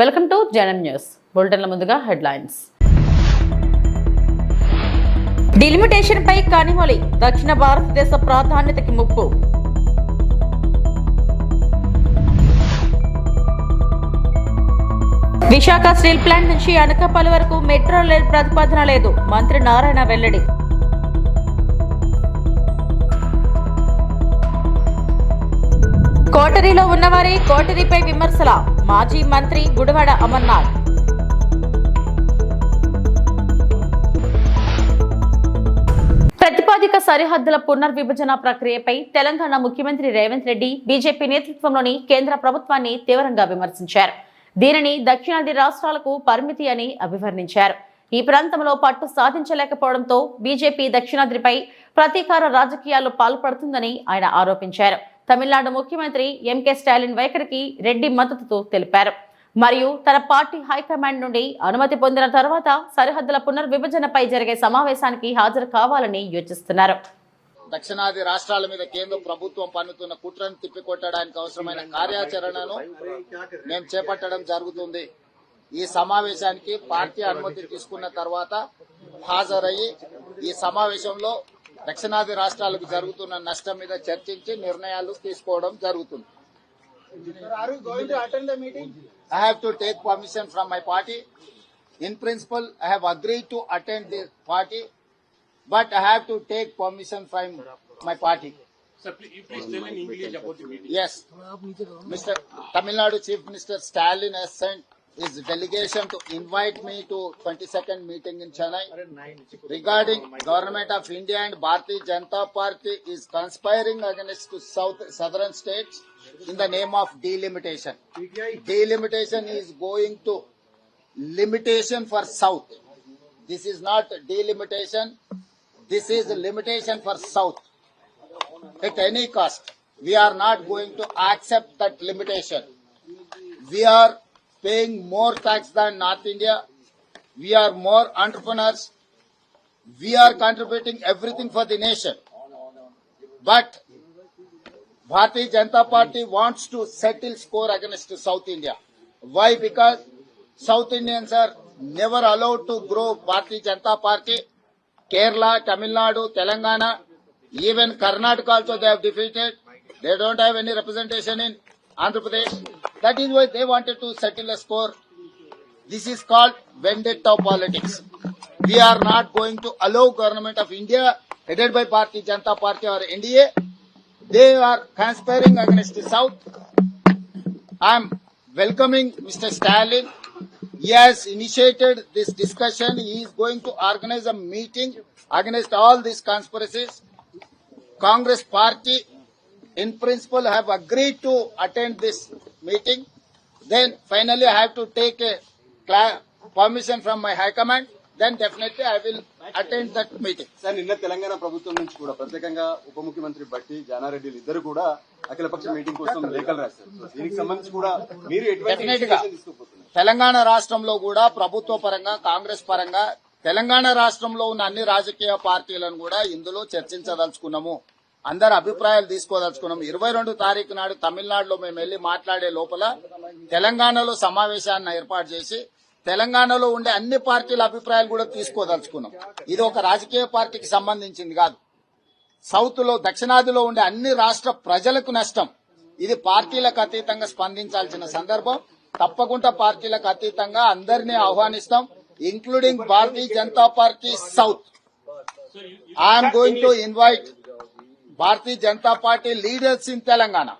Welcome to Janam news. బులెటిన్ల ముందుగా headlines. Delimitation పై కనిమొలి. దక్షిణ భారతదేశ ప్రాధాన్యతకి ముప్పు. విశాఖ స్టీల్ ప్లాంట్ నుంచి అనకాపల్లి వరకు మెట్రో రైల్ ప్రతిపాదన లేదు. మంత్రి నారాయణ వెల్లడి. కోటరీలో ఉన్నవారే కోటరీపై విమర్శల. మాజీ మంత్రి గుడివాడ అమర్నాథ్. ప్రతిపాదిక సరిహద్దుల పునర్విభజన ప్రక్రియపై తెలంగాణ ముఖ్యమంత్రి రేవంత్ రెడ్డి బీజేపీ నేతృత్వంలోని కేంద్ర ప్రభుత్వాన్ని తీవ్రంగా విమర్శించారు. దీనిని దక్షిణాది రాష్ట్రాలకు పరిమితి అని అభివర్ణించారు. ఈ ప్రాంతంలో పట్టు సాధించలేకపోవడంతో బీజేపీ దక్షిణాదిపై ప్రతీకార రాజకీయాల్లో పాల్పడుతుందని ఆయన ఆరోపించారు. తమిళనాడు ముఖ్యమంత్రి ఎంకే స్టాలిన్ వైఖరికి రెడ్డి మద్దతు తెలిపారు. మరియు తన పార్టీ హైకమాండ్ నుండి అనుమతి పొందిన తర్వాత సరిహద్దుల పునర్విభజనపై జరిగే సమావేశానికి హాజరు కావాలని యోచిస్తున్నారు. దక్షిణాది రాష్ట్రాల మీద కేంద్ర ప్రభుత్వం పన్నుతున్న కుట్రను తిప్పికొట్టడానికి అవసరమైన కార్యాచరణను మేము చేపట్టడం జరుగుతుంది. ఈ సమావేశానికి పార్టీ అనుమతి తీసుకున్న తర్వాత హాజరయ్యి ఈ సమావేశంలో దక్షిణాది రాష్ట్రాలకు జరుగుతున్న నష్టం మీద చర్చించి నిర్ణయాలు తీసుకోవడం జరుగుతుంది Are you going to attend the meeting? I have to take permission from my party. In principle, I have agreed to attend the party, but I have to take permission from my party. Sir, please, you please tell in English about the meeting. Yes. Mr. Tamil Nadu Chief Minister Stalin has sent his delegation to invite me to 22nd meeting in Chennai regarding government of India and Bharatiya Janata Party is conspiring against to south southern states in the name of delimitation. Delimitation is going to limitation for south. This is not delimitation. This is limitation for south at any cost. We are not going to accept that limitation. We are paying more tax than North India. We are more entrepreneurs. We are contributing everything for the nation. But Bharatiya Janata Party wants to settle score against South India. Why? Because South Indians are never allowed to grow Bharatiya Janata Party. Kerala, Tamil Nadu, Telangana, even Karnataka also they have defeated. They don't have any representation in Andhra Pradesh. That is why they wanted to settle a score. This is called vendetta politics. We are not going to allow government of India headed by Party Janata Party or NDA. They are conspiring against the South. I am welcoming Mr. Stalin. He has initiated this discussion. He is going to organize a meeting against all these conspiracies. Congress party in principle have agreed to attend this meeting. Then finally I have to take a permission from my high command. Then definitely I will attend that meeting. Sir నిన్న తెలంగాణ ప్రభుత్వం నుంచి కూడా ప్రత్యేకంగా ఉప ముఖ్యమంత్రి బట్టి జానారెడ్డి ఇద్దరు కూడా అఖిలపక్ష మీటింగ్ కోసం లేఖలు రాశారు దీనికి సంబంధించి కూడా మీరు Definitely గా. తెలంగాణ రాష్ట్రంలో కూడా ప్రభుత్వ పరంగా కాంగ్రెస్ పరంగా తెలంగాణ రాష్ట్రంలో ఉన్న అన్ని రాజకీయ పార్టీలను కూడా ఇందులో చర్చించదలుచుకున్నాము అందరి అభిప్రాయాలు తీసుకోదలుచుకున్నాం. ఇరవై రెండు తారీఖు నాడు తమిళనాడులో మేము వెళ్ళి మాట్లాడే లోపల తెలంగాణలో సమావేశాన్ని ఏర్పాటు చేసి తెలంగాణలో ఉండే అన్ని పార్టీల అభిప్రాయాలు కూడా తీసుకోదలుచుకున్నాం. ఇది ఒక రాజకీయ పార్టీకి సంబంధించింది కాదు. సౌత్లో దక్షిణాదిలో ఉండే అన్ని రాష్ట్ర ప్రజలకు నష్టం. ఇది పార్టీలకు అతీతంగా స్పందించాల్సిన సందర్భం. తప్పకుండా పార్టీలకు అతీతంగా అందరినీ ఆహ్వానిస్తాం including Bharatiya Janata Party south. I'm going to invite Bharatiya Janata Party leaders in Telangana.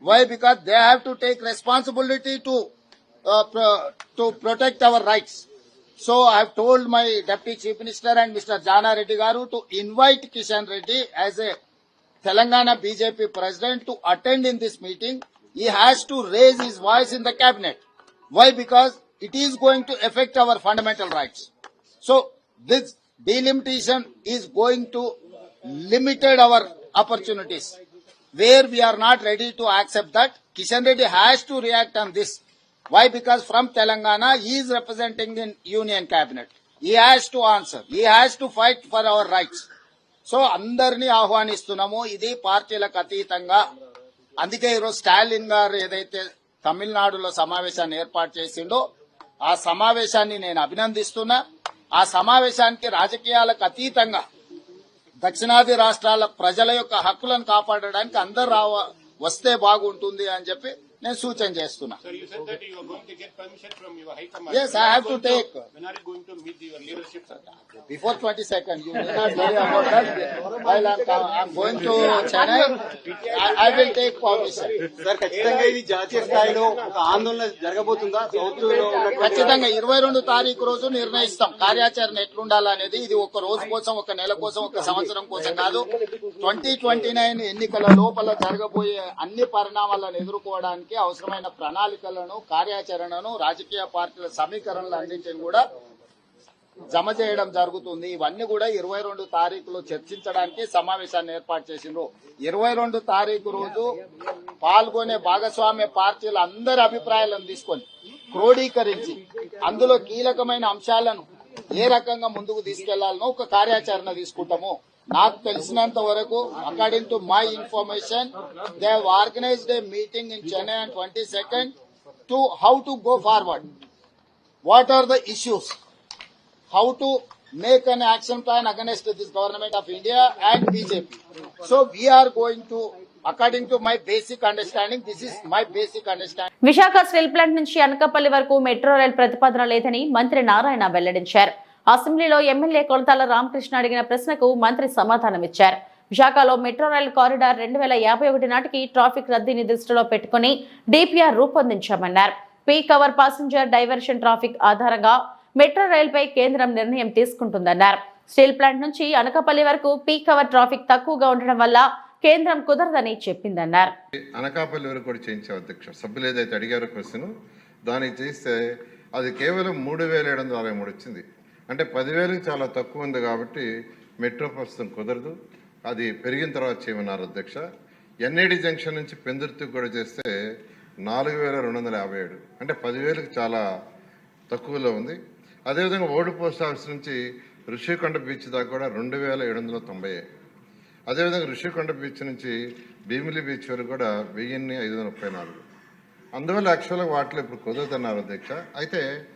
Why? Because they have to take responsibility to uh, pro- to protect our rights. So I have told my Deputy Chief Minister and Mr. Jana Reddy Garu to invite Kishan Reddy as a Telangana BJP president to attend in this meeting. He has to raise his voice in the cabinet. Why? Because it is going to affect our fundamental rights. So this delimitation is going to limited our opportunities. Where we are not ready to accept that, Kishan Reddy has to react on this. Why? Because from Telangana, he is representing in union cabinet. He has to answer. He has to fight for our rights. So అందరినీ ఆహ్వానిస్తున్నాము ఇది పార్టీలకు అతీతంగా అందుకే ఈరోజు స్టాలిన్ గారు ఏదైతే తమిళనాడులో సమావేశాన్ని ఏర్పాటు చేసిండో ఆ సమావేశాన్ని నేను అభినందిస్తున్నా ఆ సమావేశానికి రాజకీయాలకు అతీతంగా దక్షిణాది రాష్ట్రాల ప్రజల యొక్క హక్కులను కాపాడడానికి అందరు రావ వస్తే బాగుంటుంది అని చెప్పి నేను సూచన చేస్తున్నా. Yes I have to take before twenty second going to Chennai I will take permission sir ఖచ్చితంగా ఇది జాతీయ స్థాయిలో ఒక ఆందోళన జరగబోతుందా? సౌత్ ఖచ్చితంగా ఇరవై రెండు తారీఖు రోజు నిర్ణయిస్తాం. కార్యాచరణ ఎట్లుండాలనేది ఇది ఒక రోజు కోసం ఒక నెల కోసం ఒక సంవత్సరం కోసం కాదు. ట్వంటీ ట్వంటీ నైన్ ఎన్నికల లోపల జరగబోయే అన్ని పరిణామాలను ఎదుర్కోవడానికి అవసరమైన ప్రణాళికలను కార్యాచరణను రాజకీయ పార్టీల సమీకరణలు అన్నింటిని కూడా జమ చేయడం జరుగుతుంది. ఇవన్నీ కూడా ఇరవై రెండు తారీఖులో చర్చించడానికి సమావేశాన్ని ఏర్పాటు చేసిండ్రు. ఇరవై రెండు తారీఖు రోజు పాల్గొనే భాగస్వామ్య పార్టీల అందరి అభిప్రాయాలను తీసుకొని క్రోడీకరించి అందులో కీలకమైన అంశాలను ఏ రకంగా ముందుకు తీసుకెళ్ళాలనో ఒక కార్యాచరణ తీసుకుంటాము. నాకు తెలిసినంత వరకు according to my information they organised a meeting in Chennai and twenty second to how to go forward what are the issues, how to make an action plan against this government of India and BJP. So we are going to, according to my basic understanding, this is my basic understanding. Visakha steel plant నుంచి అనకాపల్లి వరకు metro rail ప్రతిపాదన లేదని మంత్రి నారాయణ వెల్లడించారు అసెంబ్లీలో MLA Kolatala Ramakrishna అడిగిన ప్రశ్నకు మంత్రి సమాధానం ఇచ్చారు విశాఖలో మెట్రో రైల్ కారిడార్ రెండు వేల యాభై ఒకటి నాటికి ట్రాఫిక్ రద్దీని దృష్టిలో పెట్టుకుని DPR రూపొందించామన్నారు. Peak hour passenger diversion traffic ఆధారంగా మెట్రో రైల్పై కేంద్రం నిర్ణయం తీసుకుంటుందన్నారు. స్టీల్ ప్లాంట్ నుంచి అనకాపల్లి వరకు పీక్ అవర్ ట్రాఫిక్ తక్కువగా ఉండడం వల్ల కేంద్రం కుదరదని చెప్పిందన్నారు. అనకాపల్లి వరకు కూడా చేయించాం అధ్యక్ష. సభ్యులు ఏదైతే అడిగారో క్వశ్చన్ దానికి చేస్తే అది కేవలం మూడు వేల ఏడు వందల అరవై మూడు వచ్చింది. అంటే పదివేలకు చాలా తక్కువ ఉంది కాబట్టి మెట్రో ప్రస్తుతం కుదరదు. అది పెరిగిన తర్వాత చేయమన్నారు అధ్యక్ష. ఎన్ఐడి జంక్షన్ నుంచి పెందుర్తికి కూడా చేస్తే నాలుగు వేల రెండు వందల యాభై ఏడు. అంటే పదివేలకు చాలా తక్కువలో ఉంది. అదేవిధంగా ఓల్డ్ పోస్ట్ ఆఫీస్ నుంచి ఋషికొండ బీచ్ దాకా కూడా రెండు వేల ఏడు వందల తొంభై అదేవిధంగా ఋషికొండ బీచ్ నుంచి భీమిలి బీచ్ వరకు కూడా వెయ్యిన్ని ఐదు వందల ముప్పై నాలుగు. అందువల్ల యాక్చువల్గా వాటిలో ఇప్పుడు కుదురుతున్నారు అధ్యక్ష. అయితే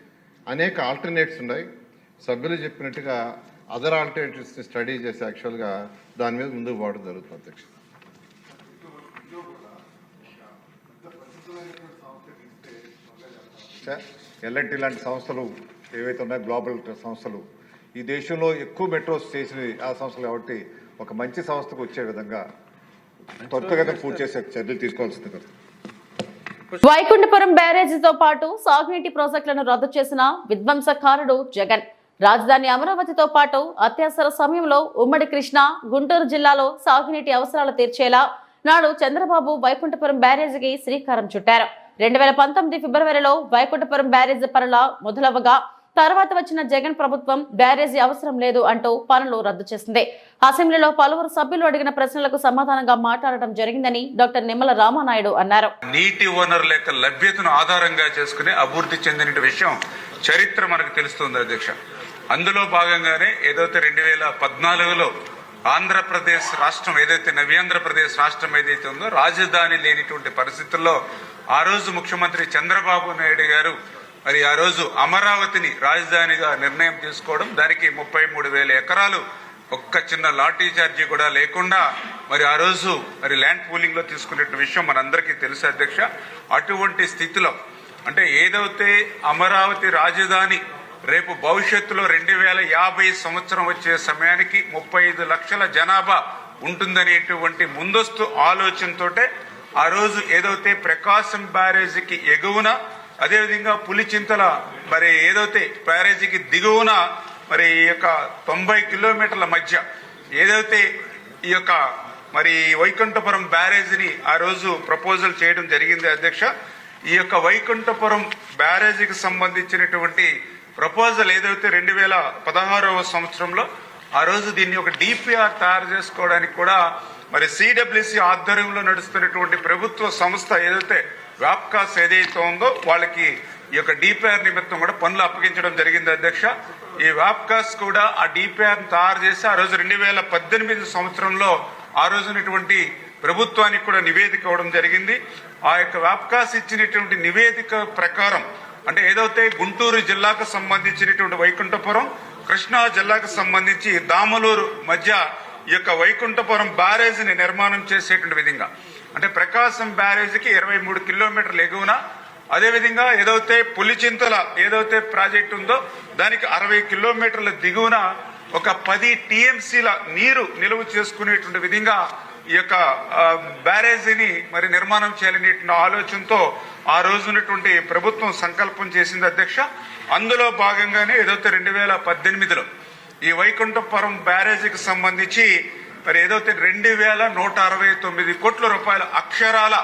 అనేక ఆల్టర్నేట్స్ ఉన్నాయి. సభ్యులు చెప్పినట్టుగా అదర్ ఆల్టర్నేటివ్స్ని స్టడీ చేసి యాక్చువల్గా దాని మీద ముందుకు పోవడం జరుగుతుంది అధ్యక్ష. ఎల్ఎన్టీ లాంటి సంస్థలు ఏవైతే ఉన్నాయో గ్లోబల్ సంస్థలు ఈ దేశంలో ఎక్కువ మెట్రోస్ చేసిన ఆ సంస్థలు కాబట్టి ఒక మంచి సంస్థకు వచ్చే విధంగా త్వరితగతిన పూర్తి చేసే చర్యలు తీసుకోవాల్సింది కదా వైకుంఠపురం బ్యారేజీతో పాటు సాగునీటి ప్రాజెక్టులను రద్దు చేసిన విధ్వంసకారుడు జగన్. రాజధాని అమరావతితో పాటు అత్యవసర సమయంలో ఉమ్మడి కృష్ణా గుంటూరు జిల్లాలో సాగునీటి అవసరాలు తీర్చేలా నాడు చంద్రబాబు వైకుంఠపురం బ్యారేజీకి శ్రీకారం చుట్టారు. రెండు వేల పంతొమ్మిది ఫిబ్రవరిలో వైకుంఠపురం బ్యారేజీ పనుల మొదలవగా తర్వాత వచ్చిన జగన్ ప్రభుత్వం బ్యారేజీ అవసరం లేదు అంటూ పనులు రద్దు చేసింది. అసెంబ్లీలో పలువురు సభ్యులు అడిగిన ప్రశ్నలకు సమాధానంగా మాట్లాడడం జరిగిందని డాక్టర్ నిమ్మల రామానాయుడు అన్నారు. నీటి వనరుల యొక్క లభ్యతను ఆధారంగా చేసుకుని అభివృద్ధి చెందిన విషయం చరిత్ర మనకు తెలుస్తుంది అధ్యక్ష. అందులో భాగంగానే ఏదైతే రెండు వేల పద్నాలుగులో ఆంధ్రప్రదేశ్ రాష్ట్రం ఏదైతే నవ్యాంధ్రప్రదేశ్ రాష్ట్రం ఏదైతే ఉందో రాజధాని లేనిటువంటి పరిస్థితుల్లో ఆ రోజు ముఖ్యమంత్రి చంద్రబాబు నాయుడు గారు మరి ఆ రోజు అమరావతిని రాజధానిగా నిర్ణయం తీసుకోవడం దానికి ముప్పై మూడు వేల ఎకరాలు ఒక్క చిన్న లాఠీ చార్జీ కూడా లేకుండా మరి ఆ రోజు మరి ల్యాండ్ పూలింగ్లో తీసుకునే విషయం మనందరికీ తెలుసు అధ్యక్ష. అటువంటి స్థితిలో అంటే ఏదైతే అమరావతి రాజధాని రేపు భవిష్యత్తులో రెండు వేల యాభై సంవత్సరం వచ్చే సమయానికి ముప్పై ఐదు లక్షల జనాభా ఉంటుందనేటువంటి ముందస్తు ఆలోచనతోటే ఆ రోజు ఏదైతే ప్రకాశం బ్యారేజీకి ఎగువన అదేవిధంగా పులిచింతల మరి ఏదైతే బ్యారేజీకి దిగువన మరి ఈ యొక్క తొంభై కిలోమీటర్ల మధ్య ఏదైతే ఈ యొక్క మరి వైకుంఠపురం బ్యారేజీని ఆ రోజు ప్రపోజల్ చేయడం జరిగింది అధ్యక్ష. ఈ యొక్క వైకుంఠపురం బ్యారేజీకి సంబంధించినటువంటి ప్రపోజల్ ఏదైతే రెండు వేల పదహారవ సంవత్సరంలో ఆ రోజు దీన్ని ఒక డిపిఆర్ తయారు చేసుకోవడానికి కూడా మరి సిడబ్ల్యూసి ఆధ్వర్యంలో నడుస్తున్నటువంటి ప్రభుత్వ సంస్థ ఏదైతే వ్యాప్కాస్ ఏదైతే ఉందో వాళ్ళకి ఈ యొక్క డిపిఆర్ నిమిత్తం కూడా పనులు అప్పగించడం జరిగింది అధ్యక్ష. ఈ వ్యాప్కాస్ కూడా ఆ డిపిఆర్ తయారు చేసి ఆ రోజు రెండు వేల పద్దెనిమిది సంవత్సరంలో ఆ రోజునటువంటి ప్రభుత్వానికి కూడా నివేదిక ఇవ్వడం జరిగింది. ఆ యొక్క వ్యాప్కాస్ ఇచ్చినటువంటి నివేదిక ప్రకారం అంటే ఏదైతే గుంటూరు జిల్లాకు సంబంధించినటువంటి వైకుంఠపురం కృష్ణా జిల్లాకు సంబంధించి దామలూరు మధ్య ఈ యొక్క వైకుంఠపురం బ్యారేజీని నిర్మాణం చేసేటువంటి విధంగా. అంటే ప్రకాశం బ్యారేజీకి ఇరవై మూడు కిలోమీటర్లు ఎగువన అదేవిధంగా ఏదైతే పులిచింతల ఏదైతే ప్రాజెక్ట్ ఉందో దానికి అరవై కిలోమీటర్ల దిగువన ఒక పది టీఎంసీల నీరు నిలువ చేసుకునేటువంటి విధంగా ఈ యొక్క బ్యారేజీని మరి నిర్మాణం చేయాలనేటువంటి ఆలోచనతో ఆ రోజునటువంటి ప్రభుత్వం సంకల్పం చేసింది అధ్యక్ష. అందులో భాగంగానే ఏదైతే రెండు వేల పద్దెనిమిదిలో ఈ వైకుంఠపురం బ్యారేజీకి సంబంధించి మరి ఏదైతే రెండు వేల నూట అరవై తొమ్మిది కోట్ల రూపాయల అక్షరాల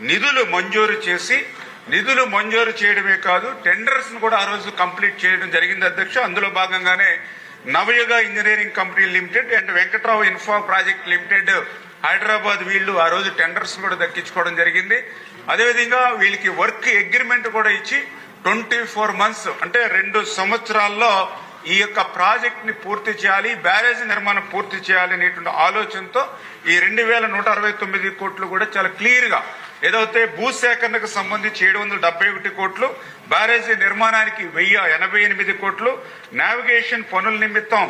నిధులు మంజూరు చేసి నిధులు మంజూరు చేయడమే కాదు టెండర్స్ను కూడా ఆ రోజు కంప్లీట్ చేయడం జరిగింది అధ్యక్ష. అందులో భాగంగానే Navayuga engineering company limited and Venkatrao infra project limited Hyderabad వీళ్ళు ఆ రోజు టెండర్స్ కూడా దక్కించుకోవడం జరిగింది. అదేవిధంగా వీళ్ళకి వర్క్ అగ్రిమెంట్ కూడా ఇచ్చి ట్వంటీ ఫోర్ మంత్స్ అంటే రెండు సంవత్సరాల్లో ఈ యొక్క ప్రాజెక్ట్ని పూర్తి చేయాలి బ్యారేజ్ నిర్మాణం పూర్తి చేయాలి అనేటువంటి ఆలోచనతో ఈ రెండు వేల నూట అరవై తొమ్మిది కోట్లు కూడా చాలా క్లియర్గా ఏదైతే భూసేకరణకు సంబంధించి ఏడు వందల డెబ్బై ఒకటి కోట్లు బ్యారేజీ నిర్మాణానికి వెయ్యి ఎనభై ఎనిమిది కోట్లు నావిగేషన్ పనుల నిమిత్తం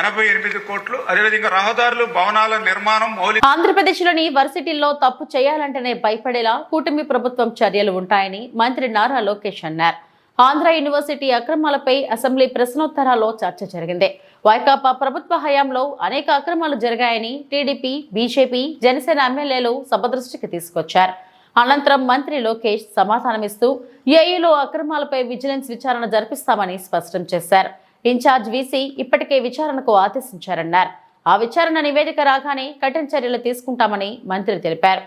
ఎనభై ఎనిమిది కోట్లు అదేవిధంగా రహదారులు భవనాల నిర్మాణం మౌలిక ఆంధ్రప్రదేశ్లోని వర్సిటీల్లో తప్పు చేయాలంటేనే భయపడేలా కూటమి ప్రభుత్వం చర్యలు ఉంటాయని మంత్రి నారా లోకేష్ అన్నారు. ఆంధ్ర యూనివర్సిటీ అక్రమాలపై అసెంబ్లీ ప్రశ్నోత్తరాల్లో చర్చ జరిగింది. వైకాపా ప్రభుత్వ హయాంలో అనేక అక్రమాలు జరిగాయని టీడీపీ బీజేపీ జనసేన ఎమ్మెల్యేలు సభ దృష్టికి తీసుకొచ్చారు. అనంతరం మంత్రి లోకేష్ సమాధానమిస్తూ ఏఈలో అక్రమాలపై విజిలెన్స్ విచారణ జరిపిస్తామని స్పష్టం చేశారు. ఇన్ఛార్జ్ వీసీ ఇప్పటికే విచారణకు ఆదేశించారన్నారు. ఆ విచారణ నివేదిక రాగానే కఠిన చర్యలు తీసుకుంటామని మంత్రి తెలిపారు.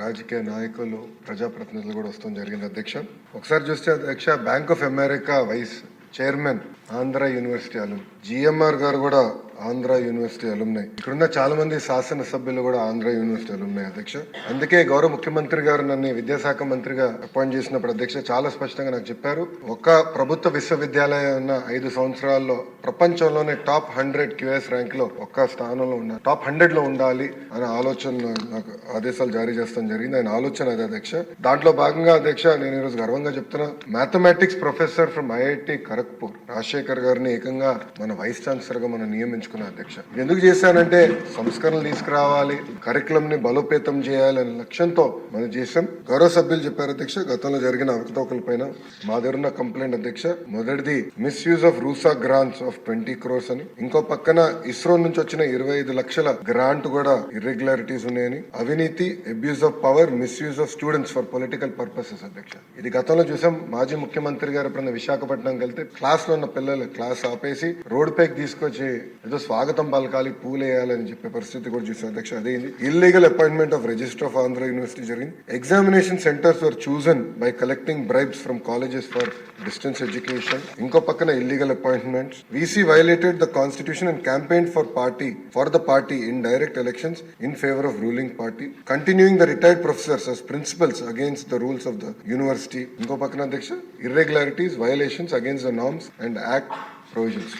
రాజకీయ నాయకులు ప్రజాప్రతినిధులు కూడా వస్తాం జరిగింది అధ్యక్ష. ఒకసారి చూస్తే అధ్యక్ష bank of America vice chairman Andhra university alum GMR గారు కూడా ఆంధ్ర యూనివర్సిటీ అలుమ్నై ఇక్కడున్న చాలా మంది శాసనసభ్యులు కూడా ఆంధ్ర యూనివర్సిటీ అలుమ్నై అధ్యక్ష. అందుకే గౌరవ ముఖ్యమంత్రి గారు నన్ను విద్యాశాఖ మంత్రిగా అపాయింట్ చేసినప్పుడు అధ్యక్ష చాలా స్పష్టంగా నాకు చెప్పారు. ఒక ప్రభుత్వ విశ్వవిద్యాలయం ఉన్న ఐదు సంవత్సరాల్లో ప్రపంచంలోనే టాప్ హండ్రెడ్ క్యూఎస్ ర్యాంక్లో ఒక్క స్థానంలో ఉన్న టాప్ హండ్రెడ్లో ఉండాలి అనే ఆలోచన నాకు ఆదేశాలు జారీ చేస్తాం జరిగింది. ఆయన ఆలోచన అదే అధ్యక్ష. దాంట్లో భాగంగా అధ్యక్ష నేను ఈరోజు గర్వంగా చెప్తున్నా mathematics professor from IIT Kharagpur Rajasekhar గారిని ఏకంగా మన వైస్ ఛాన్సలర్గా మనం నియమించుకున్నాం అధ్యక్ష. ఎందుకు చేశానంటే సంస్కరణలు తీసుకురావాలి కరికులం ని బలోపేతం చేయాలనే లక్ష్యంతో మనం చేసాం గౌరవ సభ్యులు చెప్పారు అధ్యక్ష గతంలో జరిగిన అవకతవకల పైన మా దగ్గర ఉన్న కంప్లైంట్ అధ్యక్ష. మొదటిది misuse of RUSA grants of twenty crores అని. ఇంకో పక్కన ఇస్రో నుంచి వచ్చిన ఇరవై ఐదు లక్షల గ్రాంట్ కూడా ఇర్రెగ్యులారిటీస్ ఉన్నాయని. అవినీతి abuse of power misuse of students for political purposes అధ్యక్ష. ఇది గతంలో చూసాం. మాజీ ముఖ్యమంత్రి గారు ఎప్పుడైనా విశాఖపట్నంకి వెళ్తే క్లాస్లో ఉన్న పిల్లలు క్లాస్ ఆపేసి రోడ్ పైకి తీసుకొచ్చి ఏదో స్వాగతం పలకాలి పూలేయాలని చెప్పే పరిస్థితి కూడా చూసాం అధ్యక్ష అదేంది illegal appointment of register of Andhra university జరిగింది. Examination centres were chosen by collecting bribes from colleges for distance education ఇంకో పక్కన illegal appointments VC violated the constitution and campaign for party for the party in direct elections in favour of ruling party continuing the retired professors as principals against the rules of the university ఇంకో పక్కన అధ్యక్ష irregularities violations against the norms and act provisions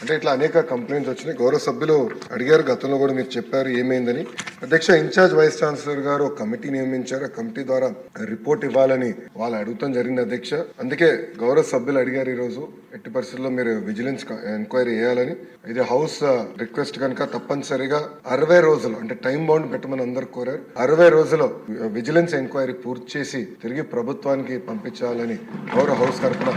అంటే ఇట్లా అనేక complaints వచ్చినాయి. గౌరవ సభ్యులు అడిగారు గతంలో కూడా మీరు చెప్పారు ఏమైందని. అధ్యక్ష ఇన్ఛార్జ్ వైస్ ఛాన్సలర్ గారు ఒక కమిటీ నియమించారు. ఆ కమిటీ ద్వారా రిపోర్ట్ ఇవ్వాలని వాళ్ళు అడుగుతాం జరిగింది అధ్యక్ష. అందుకే గౌరవ సభ్యులు అడిగారు ఈ రోజు ఎట్టి పరిస్థితుల్లో మీరు విజిలెన్స్ ఎంక్వైరీ చేయాలని. ఇది హౌస్ రిక్వెస్ట్ కనుక తప్పనిసరిగా అరవై రోజులు అంటే టైం బౌండ్ పెట్టమని అందరు కోరారు. అరవై రోజులు విజిలెన్స్ ఎంక్వైరీ పూర్తి చేసి తిరిగి ప్రభుత్వానికి పంపించాలని గౌరవ హౌస్ తరఫున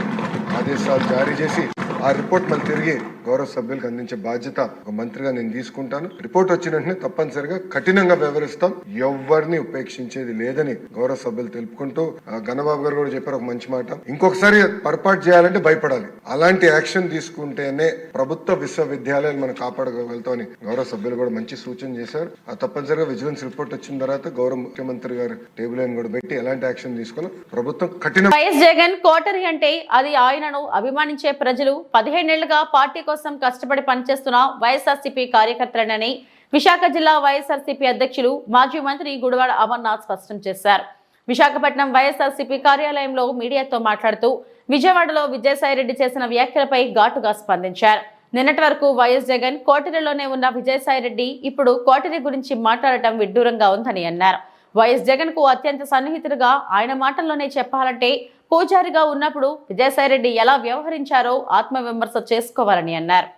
ఆదేశాలు జారీ చేసి ఆ రిపోర్ట్ మళ్ళీ తిరిగి గౌరవ సభ్యులకు అందించే బాధ్యత ఒక మంత్రిగా నేను తీసుకుంటాను. రిపోర్ట్ వచ్చిన వెంటనే తప్పనిసరిగా కఠినంగా వ్యవహరిస్తాం ఎవరిని ఉపేక్షించేది లేదని గౌరవ సభ్యులు తెలుపుకుంటూ ఆ, గణబాబు గారు కూడా చెప్పారు ఒక మంచి మాట. ఇంకొకసారి పొరపాటు చేయాలంటే భయపడాలి. అలాంటి యాక్షన్ తీసుకుంటేనే ప్రభుత్వ విశ్వవిద్యాలయాలు మనం కాపాడగలుగుతామని గౌరవ సభ్యులు కూడా మంచి సూచన చేశారు. ఆ తప్పనిసరిగా విజిలెన్స్ రిపోర్ట్ వచ్చిన తర్వాత గౌరవ ముఖ్యమంత్రి గారు టేబుల్ అని కూడా పెట్టి ఎలాంటి యాక్షన్ తీసుకున్నా ప్రభుత్వం కఠిన వైఎస్ జగన్ కోటరి అంటే అది ఆయనను అభిమానించే ప్రజలు పదిహేనేళ్ళుగా పార్టీ కోసం కష్టపడి పనిచేస్తున్న వైఎస్ఆర్సీపీ కార్యకర్తలనని విశాఖ జిల్లా వైఎస్ఆర్సీపీ అధ్యక్షులు మాజీ మంత్రి గుడివాడ అమర్నాథ్ స్పష్టం చేశారు. విశాఖపట్నం వైఎస్ఆర్సీపీ కార్యాలయంలో మీడియాతో మాట్లాడుతూ విజయవాడలో విజయసాయిరెడ్డి చేసిన వ్యాఖ్యలపై ఘాటుగా స్పందించారు. నిన్నటి వరకు వైఎస్ జగన్ కోటరిలోనే ఉన్న విజయసాయిరెడ్డి ఇప్పుడు కోటరి గురించి మాట్లాడటం విడ్డూరంగా ఉందని అన్నారు. వైఎస్ జగన్కు అత్యంత సన్నిహితుడుగా ఆయన మాటల్లోనే చెప్పాలంటే పూజారిగా ఉన్నప్పుడు విజయసాయిరెడ్డి ఎలా వ్యవహరించారో ఆత్మవిమర్శ చేసుకోవాలని అన్నారు.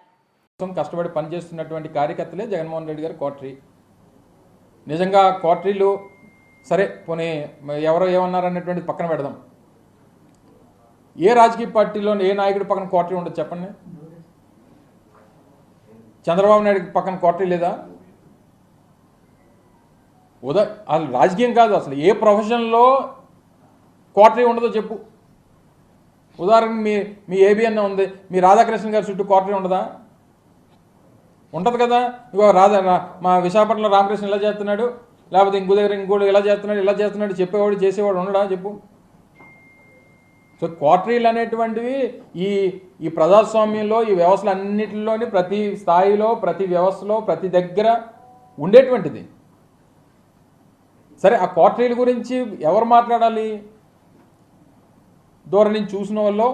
కష్టపడి పనిచేస్తున్నటువంటి కార్యకర్తలే జగన్మోహన్ రెడ్డి గారి కోటరీ. నిజంగా కోటరీలు సరే పోనీ ఎవరో ఏమన్నారనేటువంటిది పక్కన పెడదాం. ఏ రాజకీయ పార్టీలో ఏ నాయకుడి పక్కన కోటరీ ఉండదు చెప్పండి. చంద్రబాబు నాయుడు పక్కన కోటరీ లేదా? ఉదా అసలు రాజకీయం కాదు అసలు ఏ ప్రొఫెషన్లో క్వార్టరీ ఉండదో చెప్పు. ఉదాహరణకి మీ మీ ఏబిఎన్ ఉంది మీ రాధాకృష్ణ గారి చుట్టూ క్వార్టరీ ఉండదా? ఉంటుంది కదా. ఇగో రాధా మా విశాఖపట్నంలో రామకృష్ణ ఇలా చేస్తున్నాడు? లేకపోతే ఇంకో దగ్గర ఇంకోటి ఇలా చేస్తున్నాడు ఇలా చేస్తున్నాడు చెప్పేవాడు చేసేవాడు ఉండడా? చెప్పు. సో క్వార్టరీలు అనేటువంటివి ఈ ఈ ప్రజాస్వామ్యంలో ఈ వ్యవస్థలు అన్నిటిలోని ప్రతి స్థాయిలో ప్రతి వ్యవస్థలో ప్రతి దగ్గర ఉండేటువంటిది. సరే ఆ క్వార్టరీల గురించి ఎవరు మాట్లాడాలి? దూరం నుంచి చూసిన వాళ్ళు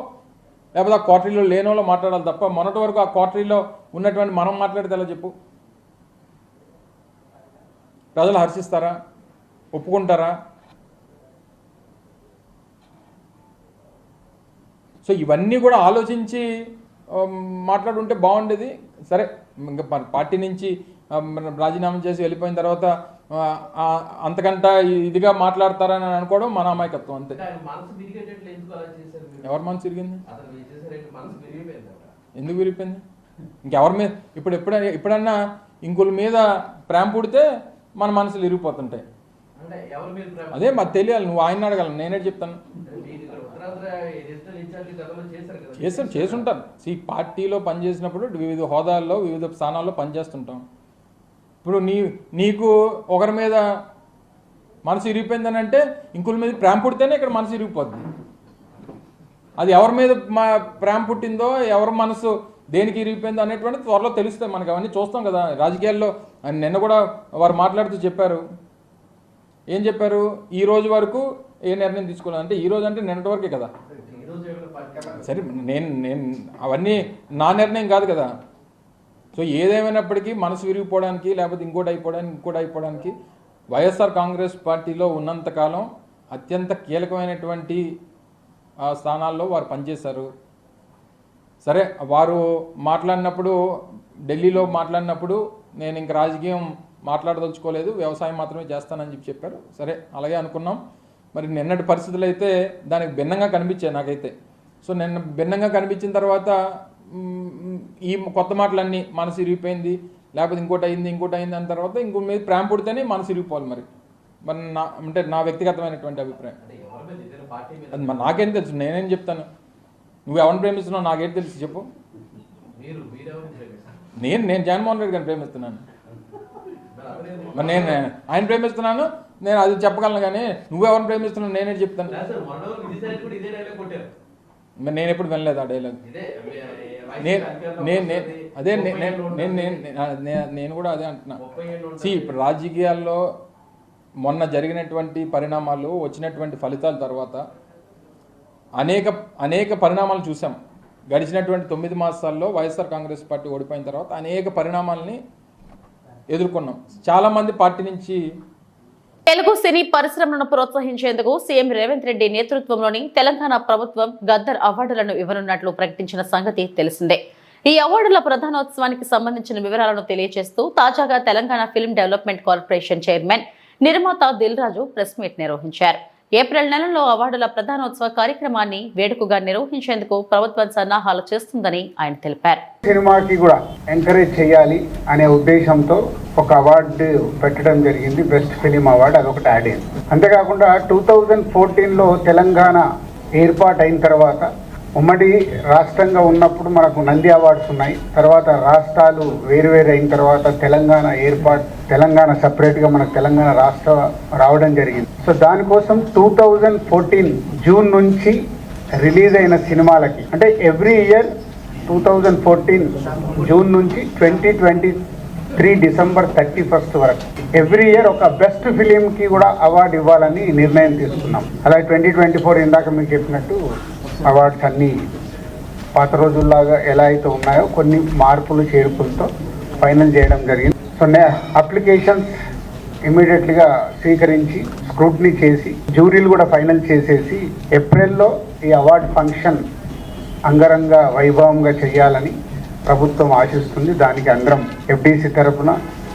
లేకపోతే ఆ క్వార్టరీలో లేని వాళ్ళు మాట్లాడాలి తప్ప మొన్నటి వరకు ఆ క్వార్టరీలో ఉన్నటువంటి మనం మాట్లాడితే ఎలా చెప్పు? ప్రజలు హర్షిస్తారా? ఒప్పుకుంటారా? సో ఇవన్నీ కూడా ఆలోచించి మాట్లాడుంటే బాగుండేది. సరే ఇంకా పార్టీ నుంచి మనం రాజీనామా చేసి వెళ్ళిపోయిన తర్వాత అంతకంట ఇదిగా మాట్లాడతారని అనుకోవడం మన అమాయకత్వం అంతే? ఎవరి మనసు విరిగిపోయిందట. ఎందుకు విరిగిపోయింది? ఇంకెవరి మీద ఇప్పుడు ఎప్పుడైనా ఎప్పుడన్నా ఇంకొల మీద ప్రేమ పుడితే మన మనసులు ప్రేమ? అదే మాకు తెలియాలి నువ్వు ఆయన అడగలను నేనే చెప్తాను. చేశారు చేసుంటారు ఈ పార్టీలో పనిచేసినప్పుడు వివిధ హోదాల్లో వివిధ స్థానాల్లో పనిచేస్తుంటాం. ఇప్పుడు నీ నీకు ఒకరి మీద మనసు ఇరిగిపోయిందని అంటే ఇంకొక మీద ప్రేమ పుడితేనే ఇక్కడ మనసు ఇరిగిపోద్ది. అది ఎవరి మీద మా ప్రేమ పుట్టిందో ఎవరి మనసు దేనికి ఇరిగిపోయిందో అనేటువంటి త్వరలో తెలుస్తాయి మనకి. అవన్నీ చూస్తాం కదా. రాజకీయాల్లో నిన్న కూడా వారు మాట్లాడుతూ చెప్పారు. ఏం చెప్పారు? ఈ రోజు వరకు ఏ నిర్ణయం తీసుకోలేదు. అంటే ఈ రోజు అంటే నిన్నటి వరకే కదా. సరే నేను నేను అవన్నీ నా నిర్ణయం కాదు కదా. సో ఏదేమైనప్పటికీ మనసు విరిగిపోవడానికి లేకపోతే ఇంకోటి అయిపోవడానికి ఇంకోటి అయిపోవడానికి వైఎస్ఆర్ కాంగ్రెస్ పార్టీలో ఉన్నంతకాలం అత్యంత కీలకమైనటువంటి స్థానాల్లో వారు పనిచేశారు. సరే వారు మాట్లాడినప్పుడు ఢిల్లీలో మాట్లాడినప్పుడు నేను ఇంక రాజకీయం మాట్లాడదలుచుకోలేదు వ్యవసాయం మాత్రమే చేస్తానని చెప్పి చెప్పారు. సరే అలాగే అనుకున్నాం. మరి నిన్నటి పరిస్థితులు అయితే దానికి భిన్నంగా కనిపించాయి నాకైతే. సో నిన్న భిన్నంగా కనిపించిన తర్వాత ఈ కొత్త మాటలన్నీ మనసు ఇరిగిపోయింది లేకపోతే ఇంకోటి అయింది ఇంకోటి అయింది అన్న తర్వాత ఇంకో మీద ప్రేమ పుడితేనే మనసు ఇరిగిపోవాలి మరి. మరి నా అంటే నా వ్యక్తిగతమైనటువంటి అభిప్రాయం. అది మరి నాకేం తెలుసు నేనేం చెప్తాను. నువ్వు ఎవరిని ప్రేమిస్తున్నావు నాకేం తెలుసు చెప్పు. నేను నేను జగన్మోహన్ రెడ్డి గారిని ప్రేమిస్తున్నాను. మరి నేను ఆయన ప్రేమిస్తున్నాను నేను అది చెప్పగలను కానీ నువ్వెవరిని ప్రేమిస్తున్నావు నేనే చెప్తాను. నేను ఎప్పుడు వినలేదు ఆ డైలాగ్ నేను అదే నేను నేను కూడా అదే అంటున్నా. సి. ఇప్పుడు రాజకీయాల్లో మొన్న జరిగినటువంటి పరిణామాలు వచ్చినటువంటి ఫలితాల తర్వాత అనేక అనేక పరిణామాలు చూసాం. గడిచినటువంటి తొమ్మిది మాసాల్లో వైఎస్ఆర్ కాంగ్రెస్ పార్టీ ఓడిపోయిన తర్వాత అనేక పరిణామాలని ఎదుర్కొన్నాం. చాలామంది పార్టీ నుంచి తెలుగు సినీ పరిశ్రమలను ప్రోత్సహించేందుకు సీఎం రేవంత్ రెడ్డి నేతృత్వంలోని తెలంగాణ ప్రభుత్వం గద్దర్ అవార్డులను ఇవ్వనున్నట్లు ప్రకటించిన సంగతి తెలిసిందే. ఈ అవార్డుల ప్రధానోత్సవానికి సంబంధించిన వివరాలను తెలియజేస్తూ తాజాగా Telangana film development corporation chairman నిర్మాత దిల్ రాజు ప్రెస్ మీట్ నిర్వహించారు. ఏప్రిల్ నెలలో అవార్డుల ప్రధానోత్సవ కార్యక్రమాన్ని వేడుకగా నిర్వహించేందుకు ప్రభుత్వం సన్నాహాలు చేస్తుందని ఆయన తెలిపారు. సినిమాకి కూడా ఎంకరేజ్ చేయాలి అనే ఉద్దేశంతో ఒక అవార్డు పెట్టడం జరిగింది. బెస్ట్ ఫిలిం అవార్డు అదొకటి యాడ్ అయింది. అంతేకాకుండా టూ థౌజండ్ ఫోర్టీన్లో తెలంగాణ ఏర్పాటు అయిన తర్వాత ఉమ్మడి రాష్ట్రంగా ఉన్నప్పుడు మనకు నంది అవార్డ్స్ ఉన్నాయి. తర్వాత రాష్ట్రాలు వేరువేరు అయిన తర్వాత తెలంగాణ ఏర్పాటు తెలంగాణ సపరేట్గా మనకు తెలంగాణ రాష్ట్ర రావడం జరిగింది. సో దానికోసం టూ థౌజండ్ ఫోర్టీన్ జూన్ నుంచి రిలీజ్ అయిన సినిమాలకి అంటే every year two thousand fourteen June నుంచి twenty twenty three December thirty first వరకు. ఎవ్రీ ఇయర్ ఒక బెస్ట్ ఫిలింకి కూడా అవార్డు ఇవ్వాలని నిర్ణయం తీసుకున్నాం. అలాగే ట్వంటీ ట్వంటీ ఫోర్ ఇందాక మీకు చెప్పినట్టు అవార్డ్స్ అన్నీ పాత రోజుల్లాగా ఎలా అయితే ఉన్నాయో కొన్ని మార్పులు చేర్పులతో ఫైనల్ చేయడం జరిగింది. సో నే అప్లికేషన్స్ ఇమీడియట్లీగా స్వీకరించి స్క్రూట్నీ చేసి జ్యూరీలు కూడా ఫైనల్ చేసేసి ఏప్రిల్లో ఈ అవార్డ్ ఫంక్షన్ అంగరంగ వైభవంగా చేయాలని ప్రభుత్వం ఆశిస్తుంది. దానికి అందరం ఎఫ్డీసీ తరపున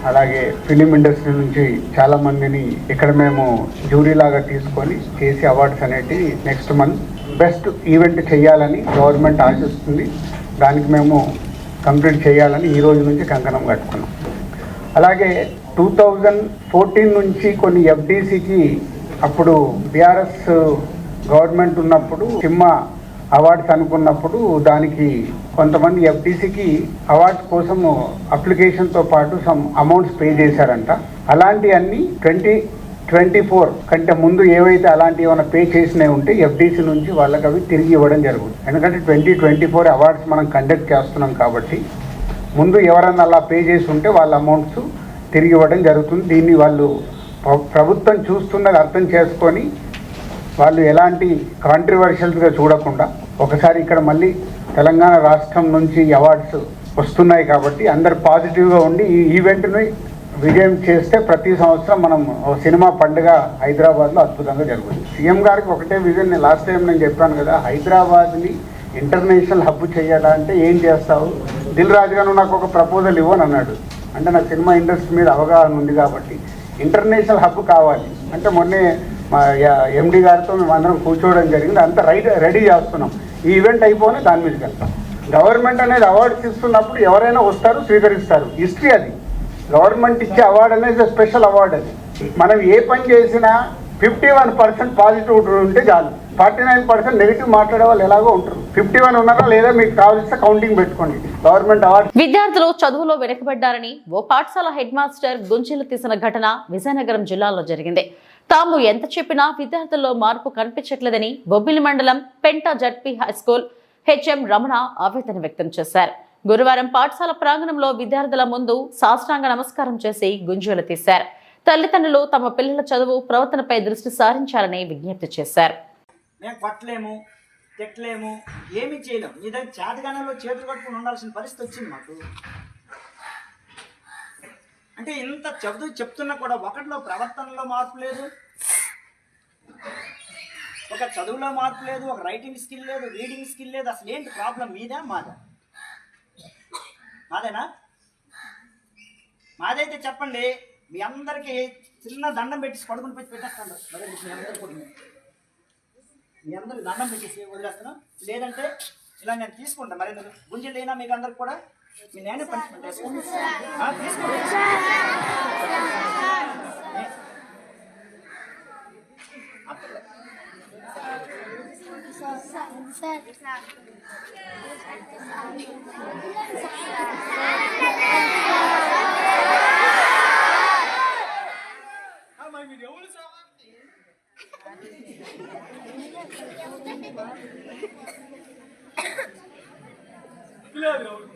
అలాగే ఫిలిం ఇండస్ట్రీ నుంచి చాలామందిని ఇక్కడ మేము జ్యూరీలాగా తీసుకొని చేసి అవార్డ్స్ అనేటివి నెక్స్ట్ మంత్ బెస్ట్ ఈవెంట్ చేయాలని గవర్నమెంట్ ఆశిస్తుంది. దానికి మేము కంప్లీట్ చేయాలని ఈ రోజు నుంచి కంకణం కట్టుకున్నాం. అలాగే టూ థౌజండ్ ఫోర్టీన్ నుంచి కొన్ని ఎఫ్డీసీకి అప్పుడు బీఆర్ఎస్ గవర్నమెంట్ ఉన్నప్పుడు సిమ్మ అవార్డ్స్ అనుకున్నప్పుడు దానికి కొంతమంది ఎఫ్డీసీకి అవార్డ్స్ కోసము అప్లికేషన్తో పాటు సమ్ అమౌంట్స్ పే చేశారంట. అలాంటివన్నీ ట్వంటీ ట్వంటీ ఫోర్ కంటే ముందు ఏవైతే అలాంటి ఏమైనా పే చేసినవి ఉంటే ఎఫ్డీసీ నుంచి వాళ్ళకి అవి తిరిగి ఇవ్వడం జరుగుతుంది. ఎందుకంటే ట్వంటీ ట్వంటీ ఫోర్ అవార్డ్స్ మనం కండక్ట్ చేస్తున్నాం కాబట్టి ముందు ఎవరన్నా అలా పే చేసి ఉంటే వాళ్ళ అమౌంట్స్ తిరిగి ఇవ్వడం జరుగుతుంది. దీన్ని వాళ్ళు ప్రభుత్వం చూస్తున్నది అర్థం చేసుకొని వాళ్ళు ఎలాంటి కాంట్రవర్షియల్స్గా చూడకుండా ఒకసారి ఇక్కడ మళ్ళీ తెలంగాణ రాష్ట్రం నుంచి అవార్డ్స్ వస్తున్నాయి కాబట్టి అందరు పాజిటివ్గా ఉండి ఈ ఈవెంట్ని విజయం చేస్తే ప్రతి సంవత్సరం మనం ఓ సినిమా పండుగ హైదరాబాద్లో అద్భుతంగా జరుగుతుంది. సీఎం గారికి ఒకటే విజన్ నేను లాస్ట్ టైం నేను చెప్పాను కదా హైదరాబాద్ని ఇంటర్నేషనల్ హబ్ చేయాలంటే ఏం చేస్తావు? దిల్ రాజు గారు నాకు ఒక ప్రపోజల్ ఇవ్వని అన్నాడు. అంటే నాకు సినిమా ఇండస్ట్రీ మీద అవగాహన ఉంది కాబట్టి. ఇంటర్నేషనల్ హబ్ కావాలి. అంటే మొన్నే మా ఎండి గారితో మేము అందరం కూర్చోవడం జరిగింది. అంతా రైట్ రెడీ చేస్తున్నాం. ఈ ఈవెంట్ అయిపోయినా దాని మీదకి వెళ్తాం. గవర్నమెంట్ అనేది అవార్డ్స్ ఇస్తున్నప్పుడు ఎవరైనా వస్తారు స్వీకరిస్తారు. హిస్టరీ అది. గవర్నమెంట్ ఇచ్చే అవార్డు అనేది స్పెషల్ అవార్డు అది. మనం ఏ పని చేసినా ఫిఫ్టీ వన్ పర్సెంట్ పాజిటివ్ ఉంటే చాలు. ఫార్టీ నైన్ పర్సెంట్ నెగిటివ్ మాట్లాడే వాళ్ళు ఎలాగో ఉంటారు. ఫిఫ్టీ వన్ ఉన్నారా లేదా మీకు కావాల్సిన కౌంటింగ్ పెట్టుకోండి. గవర్నమెంట్ అవార్డు విద్యార్థులు చదువులో వెనకబడ్డారని ఓ పాఠశాల హెడ్ మాస్టర్ గుంజీలు తీసిన ఘటన విజయనగరం జిల్లాలో జరిగింది. తాము ఎంత చెప్పినా విద్యార్థుల్లో మార్పు కనిపించట్లేదని బొబ్బిలి మండలం Penta ZP high school HM Ramana ఆవేదన వ్యక్తం చేశారు. గురువారం పాఠశాల ప్రాంగణంలో విద్యార్థుల ముందు సాష్టాంగ నమస్కారం చేసి గుంజులు తీశారు. తల్లిదండ్రులు తమ పిల్లల చదువు ప్రవర్తనపై దృష్టి సారించాలని విజ్ఞప్తి చేశారు. మేము కొట్టలేము తిట్టలేము ఏమీ చేయలేము. మీ దగ్గర చేతగానంలో చేతులు కట్టుకుని ఉండాల్సిన పరిస్థితి వచ్చింది మాకు. అంటే ఇంత చదువు చెప్తున్నా కూడా ఒకటిలో ప్రవర్తనలో మార్పు లేదు. ఒక చదువులో మార్పు లేదు ఒక రైటింగ్ స్కిల్ లేదు రీడింగ్ స్కిల్ లేదు. అసలు ఏంటి ప్రాబ్లం మీదా మాదా? మాదేనా? మాదైతే చెప్పండి మీ అందరికీ చిన్న దండం పెట్టి పడుకుని పెట్టి పెట్టేస్తాను. మరి మీ అందరికీ మీ అందరికి దండం పెట్టేసి వదిలేస్తాను. లేదంటే ఇలా నేను తీసుకుంటాను మరి గుంజలు లేనా మీకు అందరికి కూడా? మీ నేనే పనిష్మెంట్ వేసుకోండి ఆ, ఆ, మరి మీరు ఎవరు సార్? పిల్లలు ఎవరు?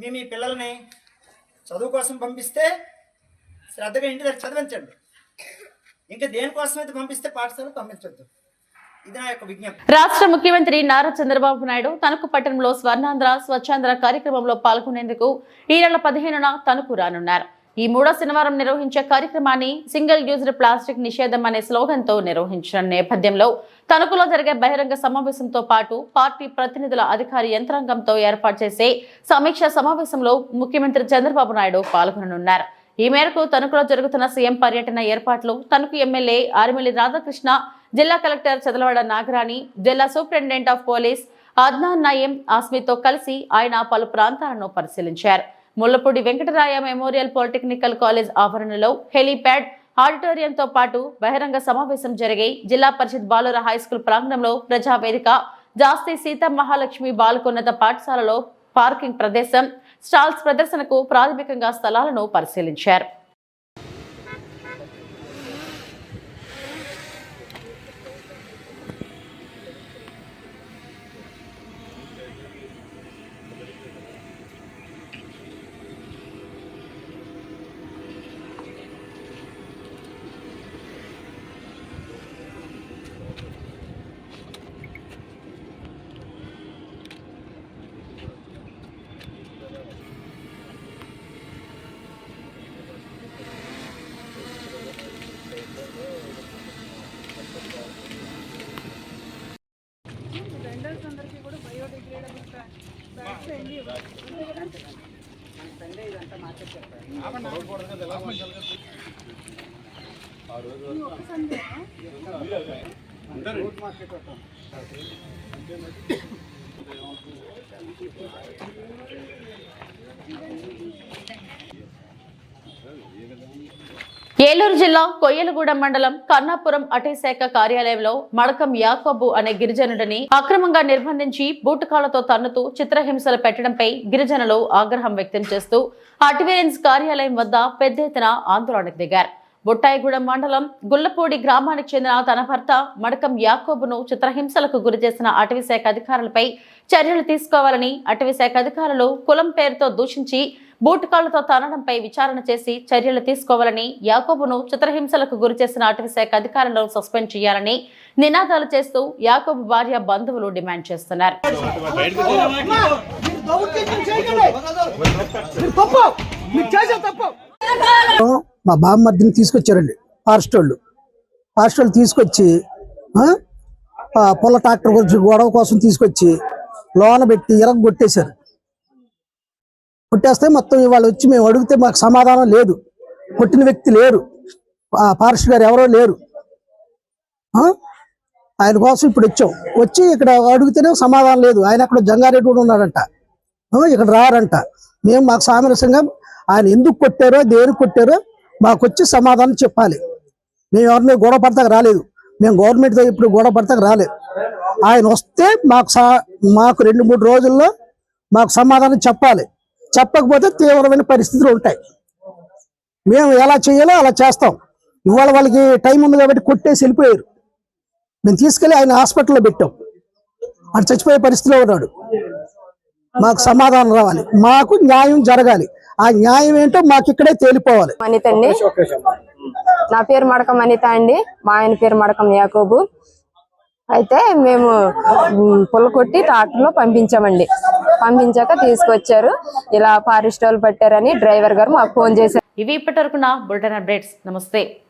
మీ మీ పిల్లల్ని చదువు కోసం పంపిస్తే శ్రద్ధగా ఇంటి దగ్గర చదివించండి. ఇంకా దేనికోసం అయితే పంపిస్తే పాఠశాలకు పంపించొద్దు. యొక్క రాష్ట్ర ముఖ్యమంత్రి నారా చంద్రబాబు నాయుడు తణుకు పట్టణంలో స్వర్ణాంధ్ర స్వచ్ఛాంధ్ర కార్యక్రమంలో పాల్గొనేందుకు ఈ నెల పదిహేనున తణుకు రానున్నారు. ఈ మూడో శనివారం నిర్వహించే కార్యక్రమాన్ని సింగిల్ యూజ్డ్ ప్లాస్టిక్ నిషేధం అనే స్లోగన్తో నిర్వహించిన నేపథ్యంలో తణుకులో జరిగే బహిరంగ సమావేశంతో పాటు పార్టీ ప్రతినిధుల అధికారి యంత్రాంగంతో ఏర్పాటు చేసే సమీక్ష సమావేశంలో ముఖ్యమంత్రి చంద్రబాబు నాయుడు పాల్గొననున్నారు. ఈ మేరకు తణుకులో జరుగుతున్న సీఎం పర్యటన ఏర్పాట్లు తణుకు ఎమ్మెల్యే ఆర్మిలి రాధాకృష్ణ జిల్లా కలెక్టర్ చదలవాడ నాగరాణి జిల్లా superintendent of police Adnan Nayeem ఆస్మితో కలిసి ఆయన పలు ప్రాంతాలను పరిశీలించారు. Mullapudi Venkataraya memorial polytechnical college ఆవరణలో హెలీప్యాడ్ ఆడిటోరియంతో పాటు బహిరంగ సమావేశం జరిగాయి జిల్లా పరిషత్ బాలుర హైస్కూల్ ప్రాంగణంలో ప్రజావేదిక జాస్తి సీతా మహాలక్ష్మి బాలకోన్నత పాఠశాలలో పార్కింగ్ ప్రదేశం స్టాల్స్ ప్రదర్శనకు ప్రాథమికంగా స్థలాలను పరిశీలించారు. జిల్లా కొయ్యలగూడ మండలం కన్నాపురం అటవీశాఖ కార్యాలయంలో మడకం యాకోబు అనే గిరిజనుడిని అక్రమంగా నిర్బంధించి బూటకాలతో తన్నుతూ చిత్రహింసలు పెట్టడంపై గిరిజనులు ఆగ్రహం వ్యక్తం చేస్తూ అటవీరెన్స్ కార్యాలయం వద్ద పెద్ద ఎత్తున ఆందోళనకు దిగారు. బొట్టాయిగూడెం మండలం గుల్లపూడి గ్రామానికి చెందిన తన భర్త మడకం యాకోబును చిత్రహింసలకు గురి చేసిన అటవీశాఖ అధికారులపై చర్యలు తీసుకోవాలని అటవీశాఖ అధికారులు కులం పేరుతో దూషించి బూటకాలతో తనడంపై విచారణ చేసి చర్యలు తీసుకోవాలని యాకోబును చిత్రహింసలకు గురి చేసిన అటవీశాఖ అధికారులను సస్పెండ్ చేయాలని నినాదాలు చేస్తూ యాకోబు భార్య బంధువులు డిమాండ్ చేస్తున్నారు. మా బామ్మర్దిని తీసుకొచ్చారండి. ఫారెస్ట్ వాళ్ళు ఫారెస్ట్ వాళ్ళు తీసుకొచ్చి పొల ట్రాక్టర్ గురించి గొడవ కోసం తీసుకొచ్చి లోన పెట్టి ఇరగ కొట్టేశారు. కొట్టేస్తే మొత్తం ఇవాళ వచ్చి మేము అడిగితే మాకు సమాధానం లేదు. కొట్టిన వ్యక్తి లేరు. ఆ గారు ఎవరో లేరు. ఆయన కోసం ఇప్పుడు వచ్చాం. వచ్చి ఇక్కడ అడిగితేనే సమాధానం లేదు. ఆయన అక్కడ జంగారెడ్డి కూడా ఉన్నాడంట. ఇక్కడ రారంట. మేము మాకు సామరస్యంగా ఆయన ఎందుకు కొట్టారో దేనికి కొట్టారో మాకు వచ్చి సమాధానం చెప్పాలి. మేము ఎవరిని గొడవ పడతాక రాలేదు. మేము గవర్నమెంట్తో ఇప్పుడు గొడవ పడతాక రాలేదు. ఆయన వస్తే మాకు సా మాకు రెండు మూడు రోజుల్లో మాకు సమాధానం చెప్పాలి. చెప్పకపోతే తీవ్రమైన పరిస్థితులు ఉంటాయి. మేము ఎలా చేయాలో అలా చేస్తాం. ఇవాళ వాళ్ళకి టైం ఉంది కాబట్టి కొట్టేసి వెళ్ళిపోయారు. మేము తీసుకెళ్ళి ఆయన హాస్పిటల్లో పెట్టాం. ఆయన చచ్చిపోయే పరిస్థితిలో ఉన్నాడు. మాకు సమాధానం రావాలి. మాకు న్యాయం జరగాలి. ఆ న్యాయం ఏంటో మాకు ఇక్కడే తేలిపోవాలి. అనిత అండి నా పేరు మడకం అనిత అండి. మా ఆయన పేరు మడకం యాకోబు. అయితే మేము మ్, పుల్ల కొట్టి ట్రాక్టర్లో పంపించామండి. పంపించాక తీసుకొచ్చారు. ఇలా ఫారెస్ట్ వాళ్ళు పట్టారని డ్రైవర్ గారు మాకు ఫోన్ చేశారు. ఇవి ఇప్పటి వరకు నా బులెటిన్ అప్డేట్స్. నమస్తే.